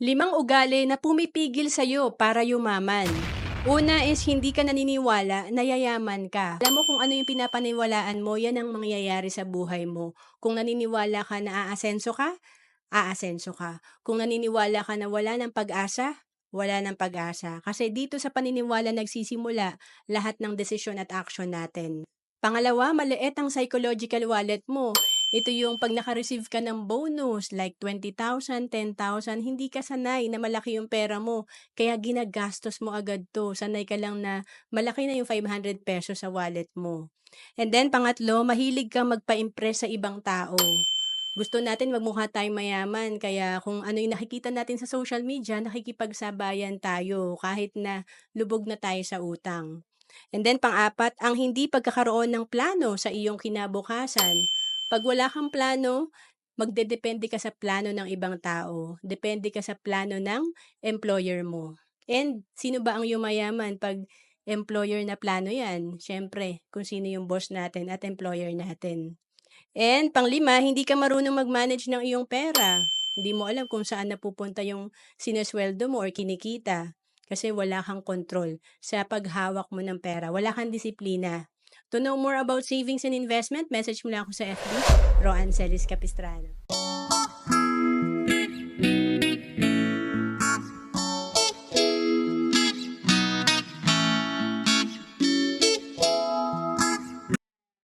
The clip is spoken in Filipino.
Limang ugali na pumipigil sa'yo para yumaman. Una is hindi ka naniniwala na yayaman ka. Alam mo kung ano yung pinapaniwalaan mo, yan ang mangyayari sa buhay mo. Kung naniniwala ka na aasenso ka, aasenso ka. Kung naniniwala ka na wala ng pag-asa, wala ng pag-asa. Kasi dito sa paniniwala nagsisimula lahat ng desisyon at action natin. Pangalawa, maliit ang psychological wallet mo. Ito yung pag naka-receive ka ng bonus like 20,000, 10,000, hindi ka sanay na malaki yung pera mo. Kaya ginagastos mo agad to. Sanay ka lang na malaki na yung 500 pesos sa wallet mo. And then pangatlo, mahilig kang magpa-impress sa ibang tao. Gusto natin magmukha tayong mayaman kaya kung ano yung nakikita natin sa social media, nakikipagsabayan tayo kahit na lubog na tayo sa utang. And then pang-apat, ang hindi pagkakaroon ng plano sa iyong kinabukasan. Pag wala kang plano, magdedepende ka sa plano ng ibang tao. Depende ka sa plano ng employer mo. And sino ba ang yumayaman pag employer na plano yan? Siyempre, kung sino yung boss natin at employer natin. And panglima, hindi ka marunong mag-manage ng iyong pera. Hindi mo alam kung saan napupunta yung sinesweldo mo or kinikita. Kasi wala kang control sa paghawak mo ng pera. Wala kang disiplina. To know more about savings and investment, message mo lang ako sa FB, Roan Celis Capistrano.